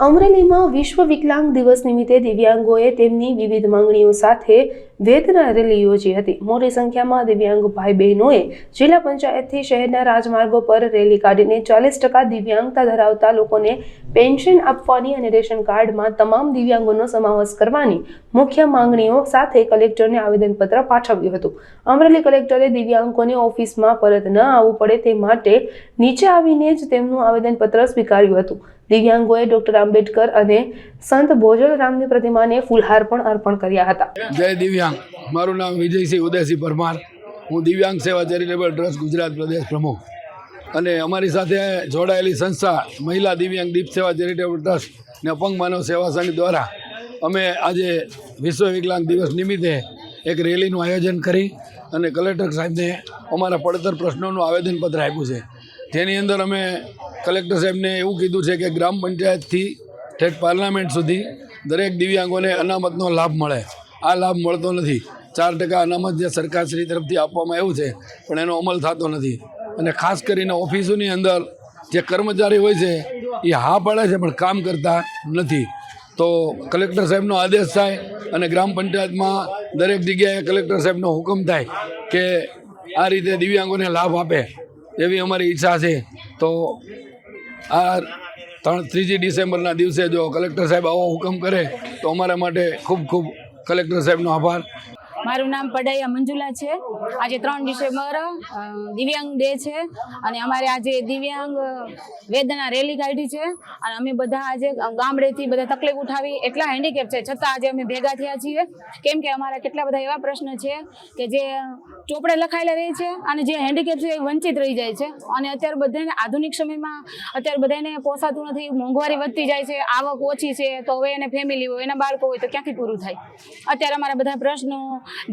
અમરેલીમાં વિશ્વ વિકલાંગ દિવસ નિમિત્તે દિવ્યાંગોએ તેમની વિવિધ માંગણીઓ સાથે વેદના રેલી યોજી હતી. મોટી સંખ્યામાં દિવ્યાંગ ભાઈ બહેનોએ જિલ્લા પંચાયતથી શહેરના રાજમાર્ગો પર રેલી કાઢીને ચાલીસ ટકા દિવ્યાંગતા ધરાવતા લોકોને પેન્શન આપવાની અને રેશન કાર્ડમાં તમામ દિવ્યાંગોનો સમાવેશ કરવાની મુખ્ય માંગણીઓ સાથે કલેક્ટરને આવેદનપત્ર પાઠવ્યું હતું. અમરેલી કલેક્ટરે દિવ્યાંગોને ઓફિસમાં પરત ન આવવું પડે તે માટે નીચે આવીને જ તેમનું આવેદનપત્ર સ્વીકાર્યું હતું. દિવ્યાંગોએ ડોક્ટર આંબેડકર અને સંત ભોજનરામની પ્રતિમાને ફૂલહાર પણ અર્પણ કર્યા હતા. જય દિવ્યાંગ. મારું નામ વિજયસિંહ ઉદયસિંહ પરમાર. હું દિવ્યાંગ સેવા ચેરિટેબલ ટ્રસ્ટ ગુજરાત પ્રદેશ પ્રમુખ. અને અમારી સાથે જોડાયેલી સંસ્થા મહિલા દિવ્યાંગ દીપ સેવા ચેરિટેબલ ટ્રસ્ટ ને અપંગ માનવ સેવા સંઘ દ્વારા અમે આજે વિશ્વ વિકલાંગ દિવસ નિમિત્તે એક રેલીનું આયોજન કરી અને કલેક્ટર સાહેબને અમારા પડતર પ્રશ્નોનું આવેદનપત્ર આપ્યું છે. જેની અંદર અમે કલેક્ટર સાહેબને એવું કીધું છે કે ગ્રામ પંચાયતથી ઠેઠ પાર્લામેન્ટ સુધી દરેક દિવ્યાંગોને અનામતનો લાભ મળે. આ લાભ મળતો નથી. ચાર ટકા અનામત જે સરકારશ્રી તરફથી આપવામાં આવ્યું છે, પણ એનો અમલ થતો નથી. અને ખાસ કરીને ઓફિસોની અંદર જે કર્મચારી હોય છે, એ હા પાડે છે, પણ કામ કરતા નથી. તો કલેક્ટર સાહેબનો આદેશ થાય અને ગ્રામ પંચાયતમાં દરેક જગ્યાએ કલેક્ટર સાહેબનો હુકમ થાય કે આ રીતે દિવ્યાંગોને લાભ આપે એવી અમારી ઈચ્છા છે. તો આ ત્રણ ત્રીજી ડિસેમ્બરના દિવસે જો કલેક્ટર સાહેબ આવો હુકમ કરે તો અમારા માટે ખૂબ ખૂબ કલેક્ટર સાહેબનો આભાર. મારું નામ પડાયા મંજુલા છે. આજે ત્રણ ડિસેમ્બર દિવ્યાંગ ડે છે અને અમારે આજે દિવ્યાંગ વેદના રેલી કાઢી છે અને અમે બધા આજે ગામડેથી બધા તકલીફ ઉઠાવી એટલા હેન્ડીકેપ છે. છતાં આજે અમે ભેગા થયા છીએ. કેમ કે અમારા કેટલા બધા એવા પ્રશ્ન છે કે જે ચોપડે લખાયેલા રહે છે અને જે હેન્ડીકેપ છે એ વંચિત રહી જાય છે. અને અત્યારે બધાને આધુનિક સમયમાં અત્યારે બધાને પોસાતું નથી, મોંઘવારી વધતી જાય છે, આવક ઓછી છે, તો હવે એને ફેમિલી હોય, એના બાળકો હોય તો ક્યાંથી પૂરું થાય? અત્યારે અમારા બધા પ્રશ્નો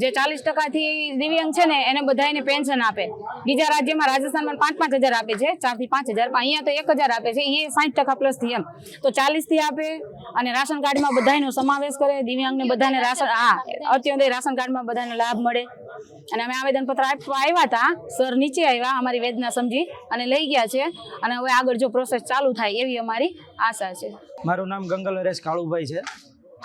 જે ચાલીસ ટકાથી દિવ્યાંગ છે ને, એને બધાને પેન્શન આપે. બીજા રાજ્યમાં રાજસ્થાનમાં પાંચ પાંચ હજાર આપે છે, ચારથી પાંચ હજાર. અહીંયા તો એક હજાર આપે છે એ સાઠ ટકા પ્લસથી એમ. તો ચાલીસથી આપે અને રાશન કાર્ડમાં બધાનો સમાવેશ કરે, દિવ્યાંગને બધાને રાશન હા અત્યંત રાશન કાર્ડમાં બધાને લાભ મળે. અને અમે આવેદનપત્ર આપવા આવ્યા હતા સર નીચે આવ્યા અમારી વેદના સમજી, અને લઈ ગયા છે. અને હવે આગળ જો પ્રોસેસ ચાલુ થાય એવી અમારી આશા છે. મારું નામ ગંગલ નરેશ કાળુભાઈ છે.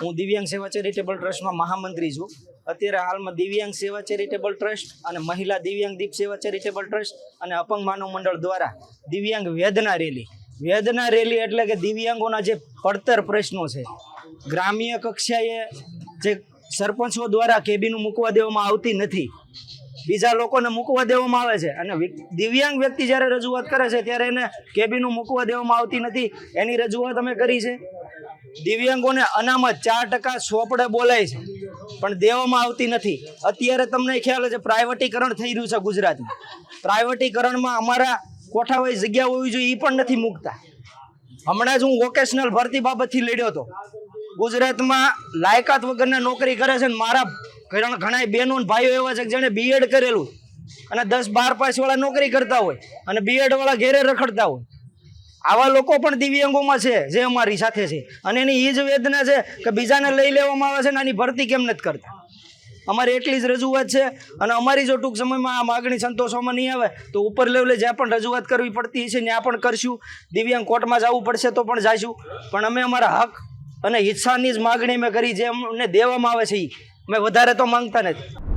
હું દિવ્યાંગ સેવા ચેરિટેબલ ટ્રસ્ટમાં મહામંત્રી છું. અત્યારે હાલમાં દિવ્યાંગ સેવા ચેરિટેબલ ટ્રસ્ટ અને મહિલા દિવ્યાંગ દીપ સેવા ચેરિટેબલ ટ્રસ્ટ અને અપંગ માનવ મંડળ દ્વારા દિવ્યાંગ વેદના રેલી. વેદના રેલી એટલે કે દિવ્યાંગોના જે પડતર પ્રશ્નો છે. ગ્રામ્ય કક્ષાએ જે સરપંચો દ્વારા કેબિનું મૂકવા દેવામાં આવતી નથી. બીજા લોકોને મૂકવા દેવામાં આવે છે અને દિવ્યાંગ વ્યક્તિ જ્યારે રજૂઆત કરે છે ત્યારે એને કેબિનું મૂકવા દેવામાં આવતી નથી. એની રજૂઆત અમે કરી છે. દિવ્યાંગોને અનામત ચાર ટકા સોપડે બોલાય છે. પણ દેવામાં આવતી નથી. અત્યારે તમને ખ્યાલ છે પ્રાઇવેટીકરણ થઈ રહ્યું છે ગુજરાતમાં. પ્રાઇવેટીકરણમાં અમારા કોઠાવાળી જગ્યા હોવી જોઈએ એ પણ નથી મૂકતા. હમણાં જ હું વોકેશનલ ભરતી બાબતથી લડ્યો હતો. ગુજરાતમાં લાયકાત વગરના નોકરી કરે છે ને મારા ઘણા બહેનો ભાઈઓ એવા છે કે જેણે બીએડ કરેલું. અને દસ બાર પાસ વાળા નોકરી કરતા હોય અને બીએડ વાળા ઘેરે રખડતા હોય. આવા લોકો પણ દિવ્યાંગોમાં છે, જે અમારી સાથે છે. અને એની એ જ વેદના છે કે બીજાને લઈ લેવામાં આવે છે ને આની ભરતી કેમ નથી કરતા? અમારી એટલી જ રજૂઆત છે અને અમારી જો ટૂંક સમયમાં આ માગણી સંતોષવામાં નહીં આવે, તો ઉપર લેવલે જ્યાં પણ રજૂઆત કરવી પડતી છે ત્યાં પણ કરશું. દિવ્યાંગ કોર્ટમાં જવું પડશે તો પણ જઈશું પણ અમે અમારા હક અને હિસ્સાની જ માગણી મેં કરી, જે અમને દેવામાં આવે છે એ અમે વધારે તો માંગતા નથી.